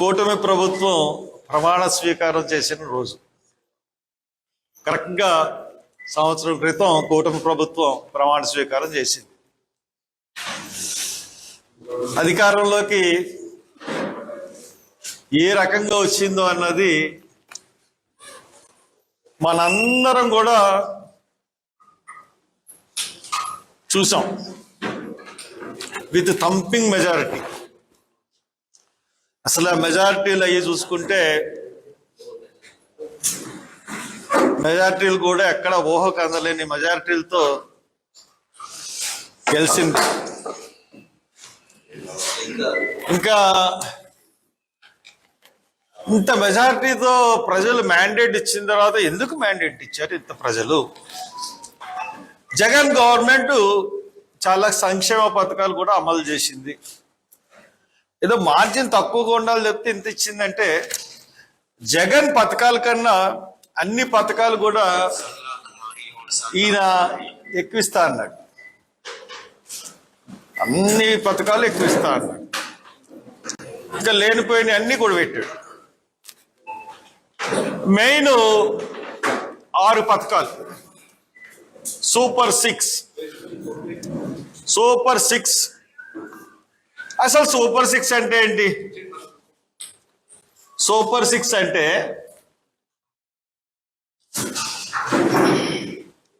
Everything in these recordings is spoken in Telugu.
కూటమి ప్రభుత్వం ప్రమాణ స్వీకారం చేసిన రోజు. కరెక్ట్గా సంవత్సరం క్రితం కూటమి ప్రభుత్వం ప్రమాణ స్వీకారం చేసింది. అధికారంలోకి ఏ రకంగా వచ్చిందో అన్నది మనందరం కూడా చూసాం. With thumping majority. అసలు ఆ మెజారిటీలు అవి చూసుకుంటే మెజారిటీలు కూడా ఎక్కడ ఊహకు అందలేని మెజారిటీలతో గెలిచింది. ఇంకా ఇంత మెజారిటీతో ప్రజలు మ్యాండేట్ ఇచ్చిన తర్వాత ఎందుకు మ్యాండేట్ ఇచ్చారు ఇంత ప్రజలు? జగన్ గవర్నమెంట్ చాలా సంక్షేమ పథకాలు కూడా అమలు చేసింది. ఏదో మార్జిన్ తక్కువగా ఉండాలి చెప్తే ఇంత ఇచ్చిందంటే జగన్ పథకాల కన్నా అన్ని పథకాలు కూడా ఈయన ఎక్కువిస్తా అన్నాడు. అన్ని పథకాలు ఎక్కువిస్తా అన్నాడు. ఇంకా లేనిపోయిన అన్ని కూడా పెట్టాడు. మెయిన్ ఆరు పథకాలు. Super six. సూపర్ సిక్స్ అసలు సూపర్ సిక్స్ అంటే ఏంటి? సూపర్ సిక్స్ అంటే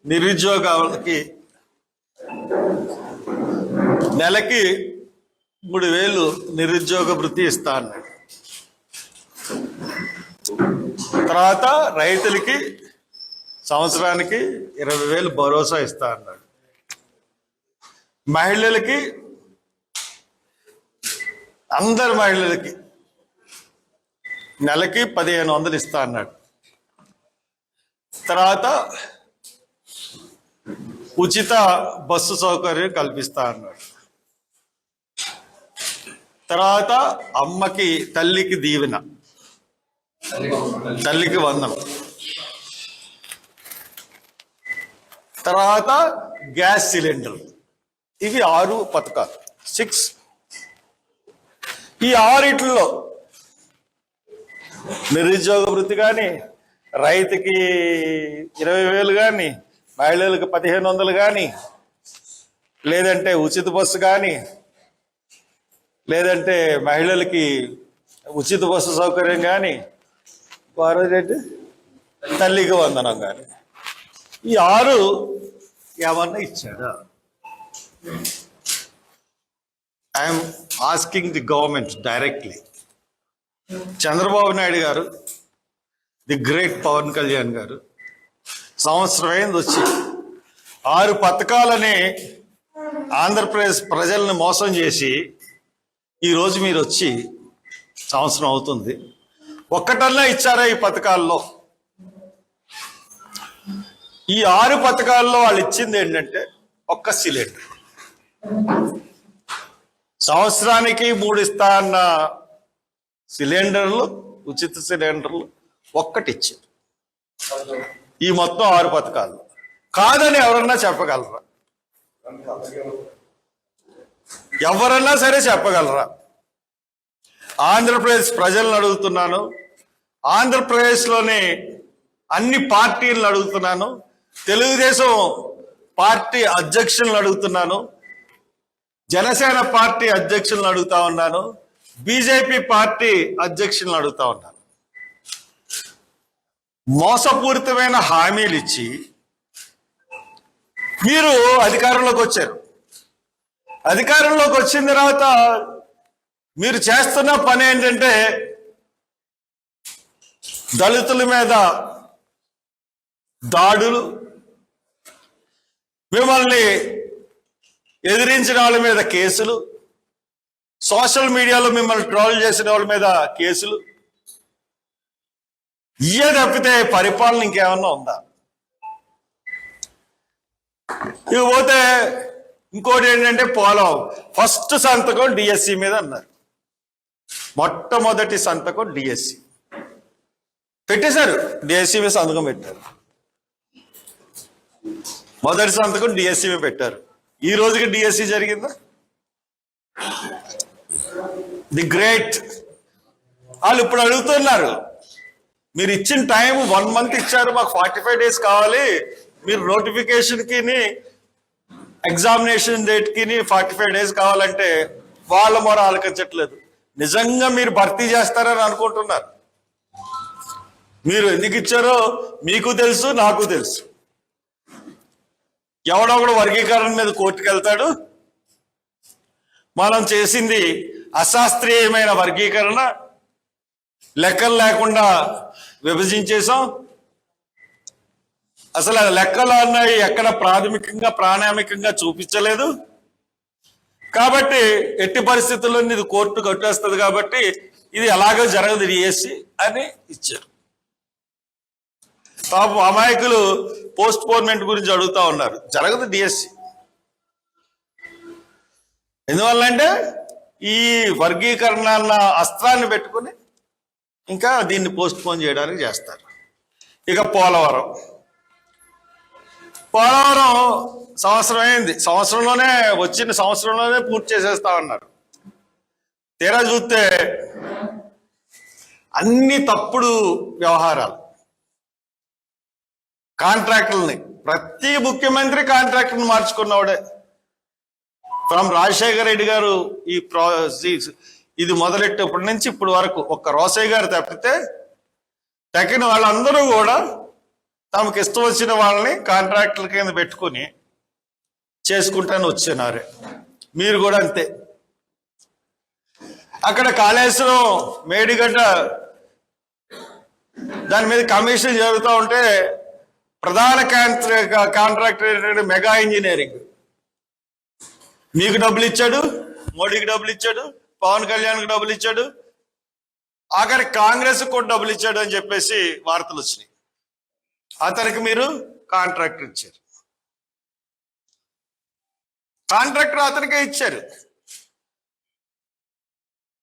నిరుద్యోగాలకి నెలకి మూడు వేలు నిరుద్యోగ వృత్తి ఇస్తా అన్నాడు. తర్వాత రైతులకి సంవత్సరానికి ఇరవై వేలు భరోసా ఇస్తా అన్నాడు. మహిళలకి అందరు మహిళలకి నెలకి పదిహేను వందలు ఇస్తా అన్నాడు. తర్వాత ఉచిత బస్సు సౌకర్యం కల్పిస్తా అన్నాడు. తర్వాత అమ్మకి తల్లికి దీవెన తల్లికి వందనం. తర్వాత గ్యాస్ సిలిండర్. ఇవి ఆరు పథకాలు. సిక్స్ ఈ ఆరిట్లో నిరుద్యోగ వృత్తి కానీ రైతుకి ఇరవై వేలు కానీ మహిళలకు పదిహేను వందలు కానీ లేదంటే ఉచిత బస్సు కానీ లేదంటే మహిళలకి ఉచిత బస్సు సౌకర్యం కానీ వారేంటి తల్లికి వందనం కానీ ఈ ఆరు ఏమన్నా ఇచ్చాడా I'm asking the government directly Chandrababu Naidu garu the great Pawan Kalyan గారు సంవత్సరం అయింది వచ్చి. ఆరు పథకాలని ఆంధ్రప్రదేశ్ ప్రజల్ని మోసం చేసి ఈరోజు మీరు వచ్చి సంవత్సరం అవుతుంది. ఒక్కటన్నా ఇచ్చారా ఈ పథకాల్లో? ఈ ఆరు పథకాల్లో వాళ్ళు ఇచ్చింది ఏంటంటే ఒక్క సిలిండర్. సంవత్సరానికి మూడు ఇస్తా అన్న సిలిండర్లు ఉచిత సిలిండర్లు ఒక్కటి ఇచ్చారు ఈ మొత్తం ఆరు పథకాలు. కాదని ఎవరన్నా చెప్పగలరా? ఎవరన్నా సరే చెప్పగలరా? ఆంధ్రప్రదేశ్ ప్రజలను అడుగుతున్నాను. ఆంధ్రప్రదేశ్లోని అన్ని పార్టీలను అడుగుతున్నాను. తెలుగుదేశం పార్టీ అధ్యక్షులను అడుగుతున్నాను. జనసేన పార్టీ అధ్యక్షులను అడుగుతా ఉన్నాను. బీజేపీ పార్టీ అధ్యక్షులను అడుగుతా ఉన్నాను. మోసపూరితమైన హామీలు ఇచ్చి మీరు అధికారంలోకి వచ్చారు. అధికారంలోకి వచ్చిన తర్వాత మీరు చేస్తున్న పని ఏంటంటే దళితుల మీద దాడులు మిమ్మల్ని ఎదిరించిన వాళ్ళ మీద కేసులు సోషల్ మీడియాలో మిమ్మల్ని ట్రోల్ చేసిన వాళ్ళ మీద కేసులు. ఇయే తప్పితే పరిపాలన ఇంకేమన్నా ఉందా? ఇకపోతే ఇంకోటి ఏంటంటే పోలవరం. ఫస్ట్ సంతకం డిఎస్సి మీద అన్నారు. మొట్టమొదటి సంతకం డిఎస్సి పెట్టేశారు. డిఎస్సి మీద సంతకం పెట్టారు. మొదటి సంతకం డిఎస్సి మీద పెట్టారు. ఈ రోజుకి డిఎస్సి జరిగిందా? ది గ్రేట్ వాళ్ళు ఇప్పుడు అడుగుతున్నారు మీరు ఇచ్చిన టైం వన్ మంత్ ఇచ్చారు మాకు ఫార్టీ ఫైవ్ డేస్ కావాలి. మీరు నోటిఫికేషన్కి ఎగ్జామినేషన్ డేట్కి ఫార్టీ ఫైవ్ డేస్ కావాలంటే వాళ్ళ మొర ఆలకించట్లేదు. నిజంగా మీరు భర్తీ చేస్తారని అనుకుంటున్నారు. మీరు ఎందుకు ఇచ్చారో మీకు తెలుసు నాకు తెలుసు. ఎవడో కూడా వర్గీకరణ మీద కోర్టుకు వెళ్తాడు మనం చేసింది అశాస్త్రీయమైన వర్గీకరణ. లెక్కలు లేకుండా విభజించేసాం అసలు లెక్కలు అన్నాయి ఎక్కడ ప్రాథమికంగా ప్రాణామికంగా చూపించలేదు. కాబట్టి ఎట్టి పరిస్థితుల్లో ఇది కోర్టు కట్టేస్తుంది కాబట్టి ఇది ఎలాగో జరగదు డిఎస్సి అని ఇచ్చారు. పాపం అమాయకులు పోస్ట్ పోన్మెంట్ గురించి అడుగుతా ఉన్నారు. జరగదు డిఎస్సి ఎందువల్ల అంటే ఈ వర్గీకరణ అన్న అస్త్రాన్ని పెట్టుకుని ఇంకా దీన్ని పోస్ట్ పోన్ చేయడానికి చేస్తారు. ఇక పోలవరం. పోలవరం సంవత్సరం అయింది. సంవత్సరంలోనే వచ్చిన సంవత్సరంలోనే పూర్తి చేసేస్తా ఉన్నారు. తీరా చూస్తే అన్ని తప్పుడు వ్యవహారాలు. కాంట్రాక్టర్ని ప్రతి ముఖ్యమంత్రి కాంట్రాక్టుని మార్చుకున్నవాడే. ఫ్రమ్ రాజశేఖర రెడ్డి గారు ఈ ప్రా ఇది మొదలెట్టేప్పటి నుంచి ఇప్పుడు వరకు ఒక్క రోసయ్య గారు తప్పితే తగిన వాళ్ళందరూ కూడా తమకు ఇష్టం వచ్చిన వాళ్ళని కాంట్రాక్టుల కింద పెట్టుకుని చేసుకుంటాను వచ్చినారు. మీరు కూడా అంతే. అక్కడ కాళేశ్వరం మేడిగడ్డ దాని మీద కమిషన్ జరుగుతూ ఉంటే ప్రధాన కాంట్రాక్టర్ ఏంటంటే మెగా ఇంజనీరింగ్. మీకు డబ్బులు ఇచ్చాడు మోడీకి డబ్బులు ఇచ్చాడు పవన్ కళ్యాణ్కి డబ్బులు ఇచ్చాడు ఆఖరి కాంగ్రెస్ కూడా డబ్బులు ఇచ్చాడు అని చెప్పేసి వార్తలు వచ్చినాయి. అతనికి మీరు కాంట్రాక్ట్ ఇచ్చారు. కాంట్రాక్టర్ అతనికే ఇచ్చారు.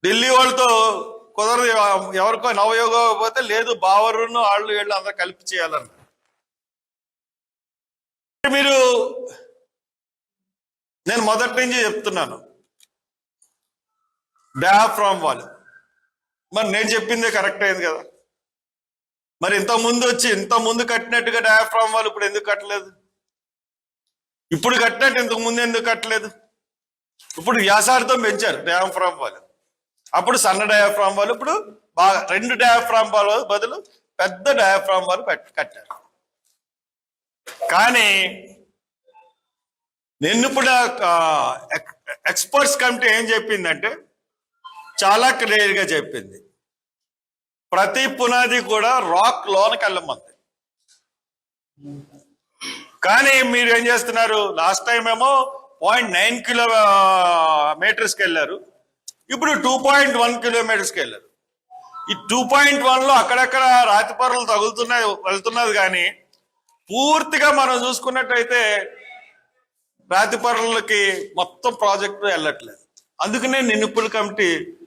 ఢిల్లీ వాళ్ళతో కుదరదు ఎవరికో నవయోగం పోతే లేదు బావరును వాళ్ళు వీళ్ళు అందరూ కలిపి చేయాలన్నారు. మీరు నేను మొదటి నుంచి చెప్తున్నాను. డయాఫ్రామ్ వాళ్ళు మరి నేను చెప్పిందే కరెక్ట్ అయింది కదా. మరి ఇంత ముందు వచ్చి ఇంత ముందు కట్టినట్టుగా డయాఫ్రామ్ వాళ్ళు ఇప్పుడు ఎందుకు కట్టలేదు? ఇప్పుడు కట్టినట్టు ఇంతకు ముందు ఎందుకు కట్టలేదు? ఇప్పుడు వ్యాసార్థం పెంచారు డయాఫ్రామ్ వాళ్ళు అప్పుడు సన్న డయాఫ్రామ్ వాళ్ళు ఇప్పుడు బాగా రెండు డయాఫ్రామ్ వాళ్ళు బదులు పెద్ద డయాఫ్రామ్ వాళ్ళు కట్టారు. కానీ నిన్న ఇప్పుడు ఎక్స్పర్ట్స్ కమిటీ ఏం చెప్పిందంటే చాలా క్లియర్గా చెప్పింది. ప్రతి పునాది కూడా రాక్ లోనకి వెళ్ళమంది. కానీ మీరు ఏం చేస్తున్నారు? లాస్ట్ టైం ఏమో పాయింట్ నైన్ కిలో మీటర్స్కి వెళ్ళారు. ఇప్పుడు టూ పాయింట్ వన్ కిలోమీటర్స్కి వెళ్ళారు. ఈ టూ పాయింట్ వన్లో అక్కడక్కడ రాతి పొరలు తగులుతున్నాయి వెళ్తున్నది కానీ పూర్తిగా మనం చూసుకున్నట్టయితే రాతిపరులకి మొత్తం ప్రాజెక్టు వెళ్ళట్లేదు. అందుకనే నిన్నుప్పుల కమిటీ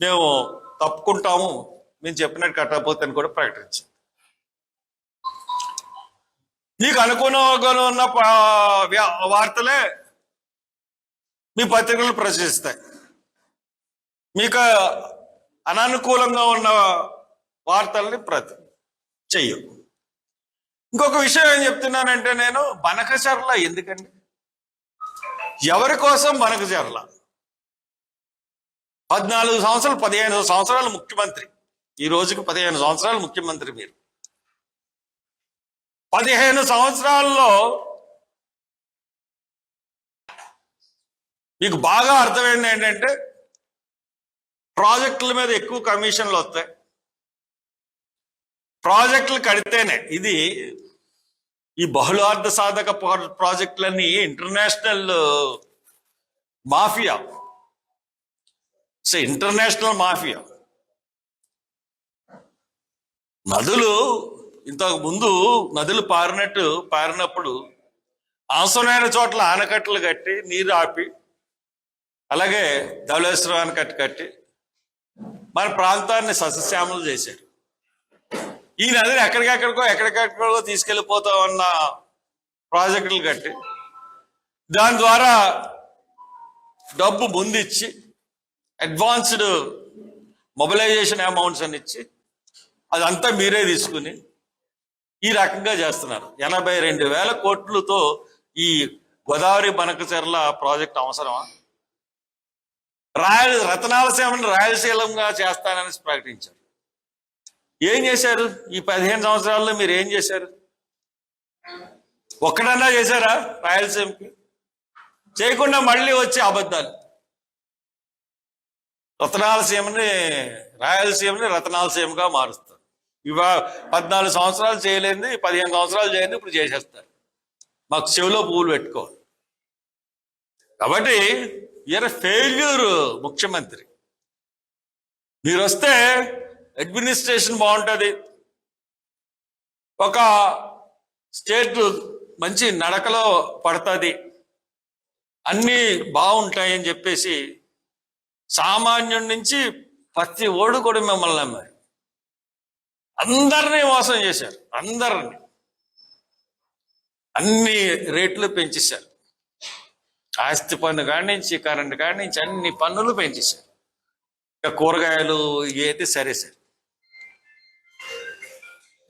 మేము తప్పుకుంటాము మేము చెప్పినట్టు కట్టకపోతే అని కూడా ప్రకటించింది. నీకు అనుకూలంగా ఉన్న వ్యా- వార్తలే మీ పత్రికలు ప్రచురిస్తాయి. మీకు అననుకూలంగా ఉన్న వార్తల్ని ప్రతి చెయ్యవు ఇంకొక విషయం ఏం చెప్తున్నానంటే నేను బనకచర్ల ఎందుకండి? ఎవరి కోసం బనకచర్ల? పద్నాలుగు సంవత్సరాలు పదిహేను సంవత్సరాలు ముఖ్యమంత్రి. ఈ రోజుకి పదిహేను సంవత్సరాలు ముఖ్యమంత్రి మీరు. పదిహేను సంవత్సరాల్లో మీకు బాగా అర్థమైంది ఏంటంటే ప్రాజెక్టుల మీద ఎక్కువ కమిషన్లు వస్తాయి. ప్రాజెక్టులు కడితేనే. ఇది ఈ బహుళార్థ సాధక ప్రాజెక్టులన్నీ international mafia. So international mafia. నదులు ఇంతకు ముందు నదులు పారినట్టు పారినప్పుడు అవసరమైన చోట్ల ఆనకట్టలు కట్టి నీరు ఆపి అలాగే ధవళేశ్వరం ఆనకట్ట కట్టి మన ప్రాంతాన్ని సస్యశ్యామలు చేశారు. ఈ నదిని ఎక్కడికెక్కడికో ఎక్కడికెక్కడికో తీసుకెళ్ళిపోతా ఉన్న ప్రాజెక్టులు కట్టి దాని ద్వారా డబ్బు ముందిచ్చి అడ్వాన్స్డ్ మొబిలైజేషన్ అమౌంట్స్ అని ఇచ్చి అదంతా మీరే తీసుకుని ఈ రకంగా చేస్తున్నారు. ఎనభై రెండు వేల కోట్లతో ఈ గోదావరి బనకచెర్ల ప్రాజెక్ట్ అవసరమా? రాయల రతనాలసీమని రాయలసీలంగా చేస్తానని ప్రకటించారు. ఏం చేశారు? ఈ పదిహేను సంవత్సరాల్లో మీరు ఏం చేశారు? ఒక్కడన్నా చేశారా రాయలసీమకి? చేయకుండా మళ్ళీ వచ్చే అబద్ధాలు. రతనాలసీమని రాయలసీమని రతనాలసీమగా మారుస్తారు. ఇవా పద్నాలుగు సంవత్సరాలు చేయలేంది పదిహేను సంవత్సరాలు చేయండి ఇప్పుడు చేసేస్తారు. మాకు చెవిలో పువ్వులు పెట్టుకోవాలి. కాబట్టి ఈయన ఫెయిల్యూర్ ముఖ్యమంత్రి. మీరు వస్తే అడ్మినిస్ట్రేషన్ బాగుంటుంది. ఒక స్టేట్ మంచి నడకలో పడుతుంది. అన్నీ బాగుంటాయని చెప్పేసి సామాన్యుడి నుంచి ప్రతి ఓడు కూడా మిమ్మల్ని నమ్మారు. అందరినీ మోసం చేశారు. అందరిని. అన్ని రేట్లు పెంచేశారు. ఆస్తి పన్ను కాడి నుంచి కరెంటు కాడి నుంచి అన్ని పన్నులు పెంచేశారు. కూరగాయలు ఇవి అయితే సరే సరే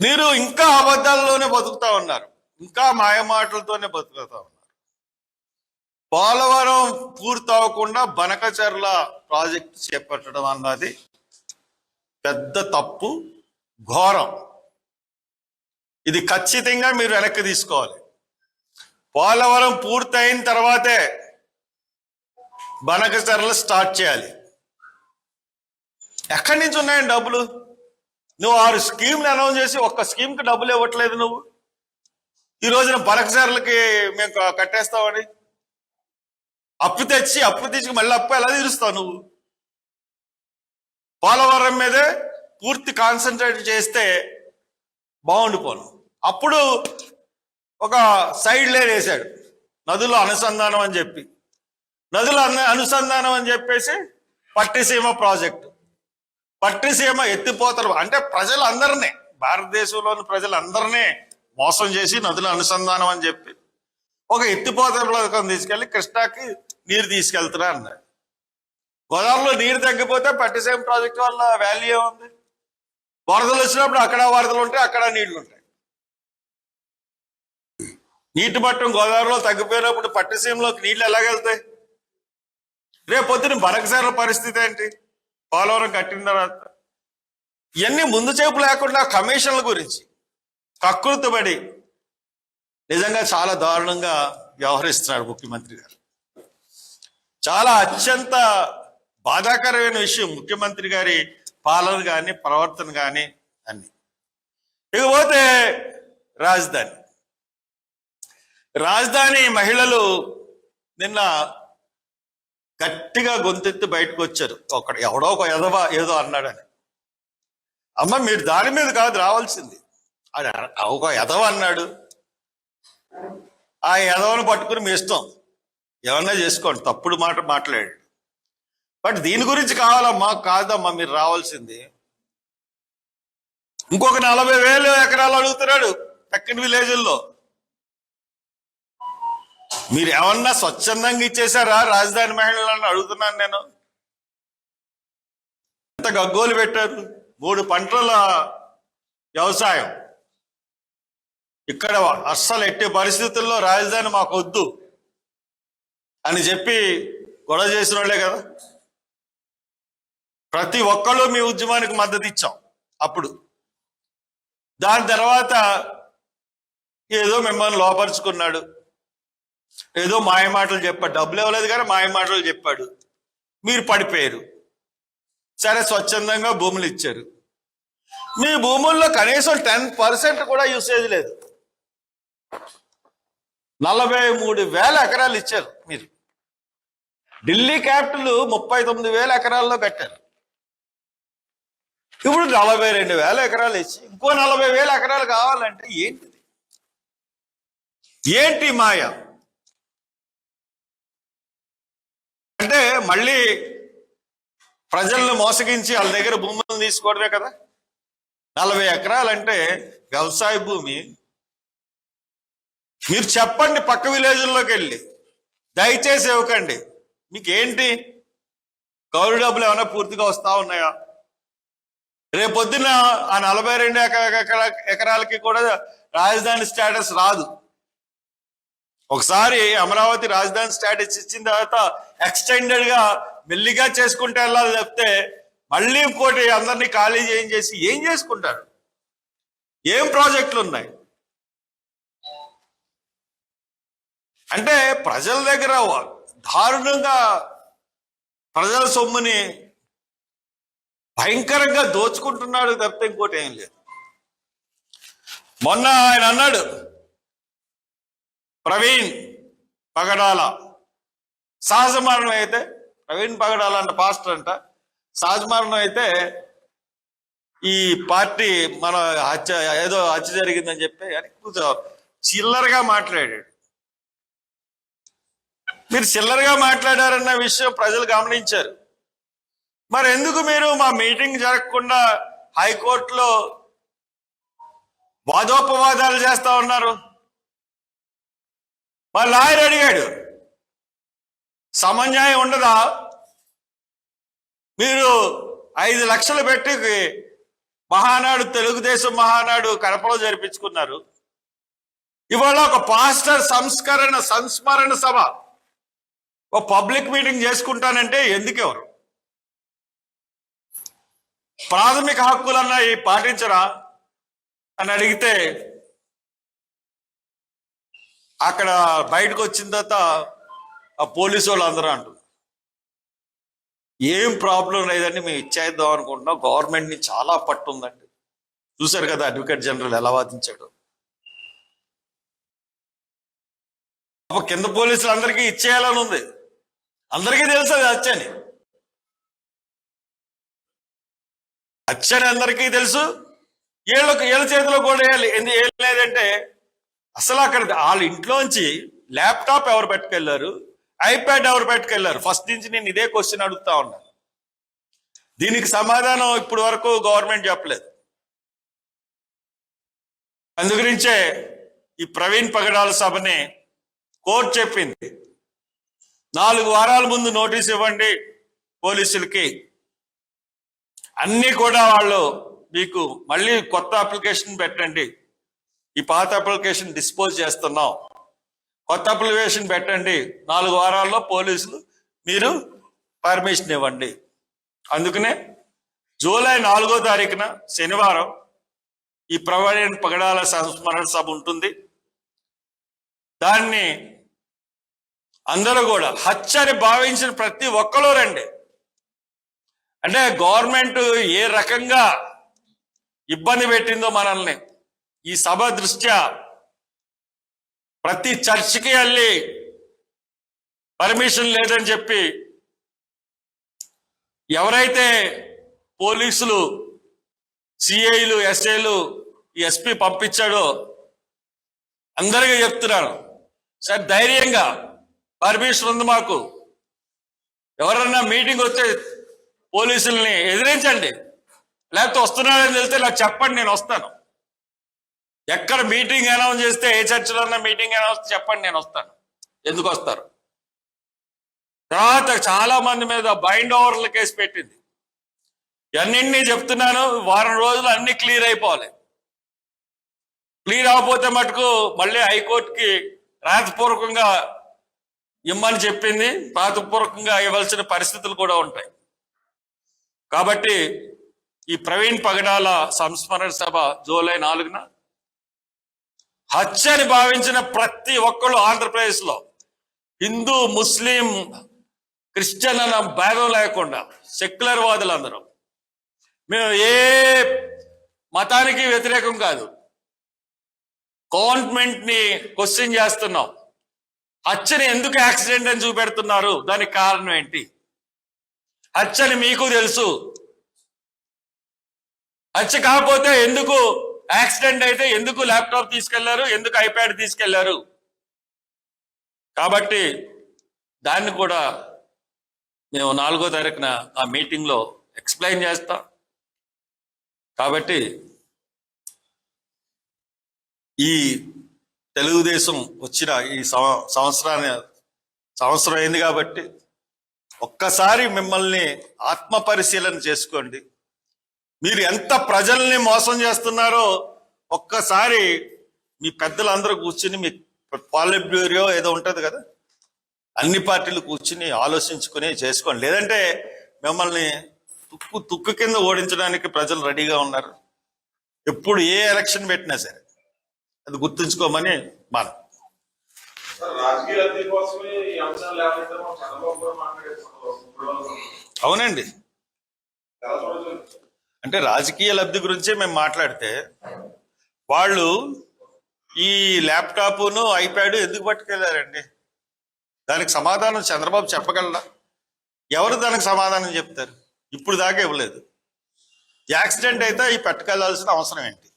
మీరు ఇంకా అబద్ధాల్లోనే బతుకుతా ఉన్నారు. ఇంకా మాయమాటలతోనే బతుకుతా ఉన్నారు. పోలవరం పూర్తవకుండా బనకచర్ల ప్రాజెక్ట్ చేపట్టడం అన్నది పెద్ద తప్పు ఘోరం. ఇది ఖచ్చితంగా మీరు వెనక్కి తీసుకోవాలి. పోలవరం పూర్తయిన తర్వాతే బనకచర్ల స్టార్ట్ చేయాలి. ఎక్కడి నుంచి ఉన్నాయండి డబ్బులు? నువ్వు ఆరు స్కీమ్ని అనౌన్స్ చేసి ఒక్క స్కీమ్కి డబ్బులు ఇవ్వట్లేదు నువ్వు. ఈ రోజున బనకచర్లకి మేము కట్టేస్తావని కట్టేస్తామని. అప్పు తెచ్చి అప్పు తెచ్చి మళ్ళీ అప్పు ఎలా తీరుస్తావు నువ్వు? పోలవరం మీదే పూర్తి కాన్సన్ట్రేట్ చేస్తే బాగుండిపోను. అప్పుడు ఒక సైడ్ లేన్ వేశాడు నదుల అనుసంధానం అని చెప్పి. నదుల అనుసంధానం అని చెప్పేసి పట్టిసీమ ప్రాజెక్టు. పట్టిసీమ ఎత్తిపోతలు. అంటే ప్రజలందరినీ భారతదేశంలోని ప్రజలందరినీ మోసం చేసి నదుల అనుసంధానం అని చెప్పి ఒక ఎత్తిపోతల పథకం తీసుకెళ్ళి కృష్ణాకి నీరు తీసుకెళ్తున్నా అన్నారు. గోదావరిలో నీరు తగ్గిపోతే పట్టిసీమ ప్రాజెక్టు వల్ల వాల్యూ ఏముంది? వరదలు వచ్చినప్పుడు అక్కడ వరదలు ఉంటాయి అక్కడ నీళ్ళు ఉంటాయి. నీటి మట్టం గోదావరిలో తగ్గిపోయినప్పుడు పట్టిసీమలోకి నీళ్ళు ఎలాగెళ్తాయి రేపు పొద్దున బరకసార పరిస్థితి ఏంటి? పోలవరం కట్టిన తర్వాత ఇవన్నీ ముందు చేపు లేకుండా కమిషన్ల గురించి కకృతపడి నిజంగా చాలా దారుణంగా వ్యవహరిస్తున్నారు ముఖ్యమంత్రి గారు. చాలా అత్యంత బాధాకరమైన విషయం ముఖ్యమంత్రి గారి పాలన కానీ ప్రవర్తన కానీ అన్ని. ఇకపోతే రాజధాని. రాజధాని మహిళలు నిన్న గట్టిగా గొంతెత్తి బయటకు వచ్చారు. ఒకడు ఎవడో ఒక ఎదవ ఏదో అన్నాడని. అమ్మ మీరు దాని మీద కాదు రావాల్సింది. అది ఒక ఎదవ అన్నాడు. ఆ ఎదవను పట్టుకుని మీ ఇష్టం. ఏమన్నా చేసుకోండి తప్పుడు మాట మాట్లాడాడు. బట్ దీని గురించి కావాలమ్మా. కాదమ్మా మీరు రావాల్సింది. ఇంకొక నలభై వేలు ఎకరాలు అడుగుతున్నాడు పక్కన విలేజ్ల్లో మీరు ఏమన్నా స్వచ్ఛందంగా ఇచ్చేసారా రాజధాని మహిళలను అడుగుతున్నాను నేను. ఎంత గగ్గోలు పెట్టారు? మూడు పంటల వ్యవసాయం. ఇక్కడ అస్సలు ఎట్టి పరిస్థితుల్లో రాజధాని మాకు వద్దు అని చెప్పి గొడవ చేసిన వాళ్ళే కదా. ప్రతి ఒక్కళ్ళు మీ ఉద్యమానికి మద్దతు ఇచ్చాం అప్పుడు. దాని తర్వాత ఏదో మిమ్మల్ని లోపరుచుకున్నాడు. ఏదో మాయ మాటలు చెప్పాడు. డబ్బులు ఇవ్వలేదు కానీ మాయ మాటలు చెప్పాడు. మీరు పడిపోయారు. సరే స్వచ్ఛందంగా భూములు ఇచ్చారు. మీ భూముల్లో కనీసం టెన్ పర్సెంట్ కూడా యూసేజ్ లేదు. నలభై మూడు వేల ఎకరాలు ఇచ్చారు మీరు. ఢిల్లీ క్యాపిటల్ ముప్పై తొమ్మిది వేల ఎకరాల్లో కట్టారు. ఇప్పుడు నలభై రెండు వేల ఎకరాలు ఇచ్చి ఇంకో నలభై వేల ఎకరాలు కావాలంటే ఏంటిది? ఏంటి మాయ? అంటే మళ్ళీ ప్రజలను మోసగించి వాళ్ళ దగ్గర భూములను తీసుకోవడమే కదా? నలభై ఎకరాలంటే వ్యవసాయ భూమి. మీరు చెప్పండి పక్క విలేజ్ల్లోకి వెళ్ళి. దయచేసి ఇవ్వకండి. మీకేంటి? కౌలు డబ్బులు ఏమైనా పూర్తిగా వస్తా ఉన్నాయా? రేపొద్దున ఆ నలభై రెండు ఎకరాలకి కూడా రాజధాని స్టేటస్ రాదు. ఒకసారి అమరావతి రాజధాని స్టేటస్ ఇచ్చిన తర్వాత ఎక్స్టెండెడ్గా మెల్లిగా చేసుకుంటే వెళ్ళాలి చెప్తే మళ్ళీ ఇంకోటి అందరినీ ఖాళీ చేసి ఏం చేసుకుంటారు? ఏం ప్రాజెక్టులు ఉన్నాయి? అంటే ప్రజల దగ్గర దారుణంగా ప్రజల సొమ్ముని భయంకరంగా దోచుకుంటున్నాడు తప్పితే ఇంకోటి ఏం లేదు. మొన్న ఆయన అన్నాడు ప్రవీణ్ పగడాల. సహజ మరణం అయితే ప్రవీణ్ పగడాల అంట పాస్టర్ అంట. సహజ మరణం అయితే ఈ పార్టీ మన హత్య ఏదో హత్య జరిగిందని చెప్పి అని కొంచెం చిల్లరగా మాట్లాడాడు. మీరు చిల్లరగా మాట్లాడారన్న విషయం ప్రజలు గమనించారు. మరి ఎందుకు మీరు మా మీటింగ్ జరగకుండా హైకోర్టులో వాదోపవాదాలు చేస్తా ఉన్నారు? మా లాయర్ అడిగాడు సమన్యాయం ఉండదా? మీరు ఐదు లక్షలు పెట్టి మహానాడు తెలుగుదేశం మహానాడు కడపలో జరిపించుకున్నారు. ఇవాళ ఒక పాస్టర్ సంస్కరణ సంస్మరణ సభ. ఒక పబ్లిక్ మీటింగ్ చేసుకుంటానంటే ఎందుకెవరు ప్రాథమిక హక్కులన్నా ఈ పాటించరా? అని అడిగితే అక్కడ బయటకు వచ్చిన తర్వాత ఆ పోలీసు వాళ్ళు అందరూ అంటారు ఏం ప్రాబ్లం లేదండి మేము ఇచ్చేద్దాం అనుకుంటున్నాం. గవర్నమెంట్ని చాలా పట్టు ఉందండి చూశారు కదా అడ్వకేట్ జనరల్ ఎలా వాదించాడు. అప్పుడు కింద పోలీసులు అందరికీ ఇచ్చేయాలని ఉంది. అందరికీ తెలుసు అది హత్యని. హత్యని అందరికీ తెలుసు. వీళ్ళకి వీళ్ళ చేతిలో కూడా వేయాలి. ఎందుకు వేయలేదంటే అసలు అక్కడ వాళ్ళ ఇంట్లోంచి ల్యాప్టాప్ ఎవరు పెట్టుకెళ్ళారు ఐప్యాడ్ ఎవరు పెట్టుకెళ్ళారు ఫస్ట్ నుంచి నేను ఇదే క్వశ్చన్ అడుగుతా ఉన్నాను దీనికి సమాధానం ఇప్పుడు వరకు గవర్నమెంట్ చెప్పలేదు. అందుగురించే ఈ ప్రవీణ్ పగడాల సభని కోర్టు చెప్పింది. నాలుగు వారాల ముందు నోటీస్ ఇవ్వండి పోలీసులకి. అన్నీ కూడా వాళ్ళు మీకు మళ్ళీ కొత్త అప్లికేషన్ పెట్టండి. ఈ పాత అప్లికేషన్ డిస్పోజ్ చేస్తున్నాం. కొత్త అప్లికేషన్ పెట్టండి. నాలుగు వారాల్లో పోలీసులు మీరు పర్మిషన్ ఇవ్వండి. అందుకనే జూలై నాలుగో తారీఖున శనివారం ఈ ప్రవీణ్ పగడాల సంస్మరణ సభ ఉంటుంది. దాన్ని అందరూ కూడా హత్యని భావించిన ప్రతి ఒక్కరూ రండి. అంటే గవర్నమెంట్ ఏ రకంగా ఇబ్బంది పెట్టిందో మనల్ని ఈ సభ దృష్ట్యా ప్రతి చర్చికి వెళ్ళి పర్మిషన్ లేదని చెప్పి ఎవరైతే పోలీసులు సిఐలు ఎస్ఐలు ఎస్పీ పంపించాడో అందరికీ చెప్తున్నాను. సార్ ధైర్యంగా పర్మిషన్ ఉంది మాకు. ఎవరన్నా మీటింగ్ వస్తే పోలీసుల్ని ఎదిరించండి. లేకపోతే వస్తున్నారని తెలిస్తే నాకు చెప్పండి నేను వస్తాను. ఎక్కడ మీటింగ్ అనౌన్స్ చేస్తే ఏ చర్చిలో మీటింగ్ అనౌన్స్ చెప్పండి నేను వస్తాను. ఎందుకు వస్తారు? తర్వాత చాలా మంది మీద బైండ్ ఓవర్ల కేసు పెట్టింది. అన్నింటినీ చెప్తున్నాను వారం రోజులు అన్ని క్లియర్ అయిపోవాలి. క్లియర్ అవ్వకపోతే మటుకు మళ్ళీ హైకోర్టుకి రాతపూర్వకంగా ఇమ్మని చెప్పింది రాతపూర్వకంగా ఇవ్వాల్సిన పరిస్థితులు కూడా ఉంటాయి. కాబట్టి ఈ ప్రవీణ్ పగడాల సంస్మరణ సభ జూలై నాలుగున హత్యని భావించిన ప్రతి ఒక్కళ్ళు ఆంధ్రప్రదేశ్లో హిందూ ముస్లిం క్రిస్టియన్ అన్న భేదం లేకుండా సెక్యులర్ వాదులు అందరూ మేము ఏ మతానికి వ్యతిరేకం కాదు. గవర్నమెంట్ని క్వశ్చన్ చేస్తున్నాం. హత్యని ఎందుకు యాక్సిడెంట్ అని చూపెడుతున్నారు? దానికి కారణం ఏంటి? హత్యని మీకు తెలుసు. హత్య కాకపోతే ఎందుకు యాక్సిడెంట్ అయితే ఎందుకు ల్యాప్టాప్ తీసుకెళ్ళారు? ఎందుకు ఐప్యాడ్ తీసుకెళ్ళారు? కాబట్టి దాన్ని కూడా మేము నాలుగో తారీఖున ఆ మీటింగ్లో ఎక్స్ప్లెయిన్ చేస్తాం. కాబట్టి ఈ తెలుగుదేశం వచ్చిన ఈ సంవ- సంవత్సరాన్ని సంవత్సరం అయింది కాబట్టి ఒక్కసారి మిమ్మల్ని ఆత్మ పరిశీలన చేసుకోండి. మీరు ఎంత ప్రజల్ని మోసం చేస్తున్నారో ఒక్కసారి మీ పెద్దలందరూ కూర్చుని మీ పాలిట్ బ్యూరో ఏదో ఉంటది కదా? అన్ని పార్టీలు కూర్చుని ఆలోచించుకుని చేసుకోండి. లేదంటే మిమ్మల్ని తుక్కు తుక్కు కింద ఓడించడానికి ప్రజలు రెడీగా ఉన్నారు. ఎప్పుడు ఏ ఎలక్షన్ పెట్టినా సరే. అది గుర్తుంచుకోమని మనం. అవునండి. అంటే రాజకీయ లబ్ధి గురించే మేము మాట్లాడితే వాళ్ళు ఈ ల్యాప్టాప్ను ఐప్యాడ్ ఎందుకు పట్టుకెళ్ళారండి దానికి సమాధానం చంద్రబాబు చెప్పగలరా ఎవరు దానికి సమాధానం చెప్తారు? ఇప్పుడు దాకా ఇవ్వలేదు. యాక్సిడెంట్ అయితే ఈ పట్టుకెళ్ళాల్సిన అవసరం ఏంటి?